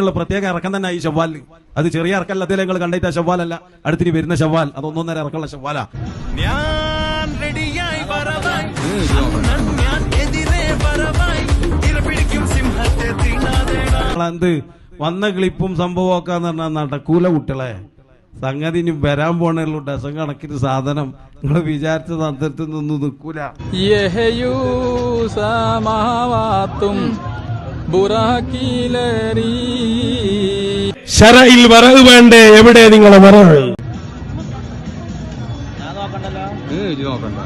ഉള്ള പ്രത്യേക ഇറക്കം തന്നെ ഈ ഷവ്വാലിന് അത് ചെറിയ ഇറക്കല്ല അതിൽ നിങ്ങൾ കണ്ടിട്ട് ഷവ്വാലല്ല. അടുത്തിന് വരുന്ന ഷവ്വാൽ അത് ഒന്നൊന്നര ഇറക്കമുള്ള ഷവ്വാലാ. ഞാൻ റെഡിയായി വരവായി. ഞാൻ എതിരെ വരവായി. ഇരപിടിക്കും സിംഹത്തെ എന്ത്? വന്ന ക്ലിപ്പും സംഭവം ഒക്കെ എന്ന് പറഞ്ഞാൽ നടക്കൂല കുട്ടികളെ. സംഗതി ഇനി വരാൻ പോണുള്ളൂ ഡസം കണക്കിന് സാധനം. നിങ്ങൾ വിചാരിച്ച തന്ത്രത്തിൽ നിന്നും നിൽക്കൂല. ശരയിൽ വറവ് വേണ്ടേ? എവിടെ നിങ്ങളെ വറവ് നോക്കണ്ട.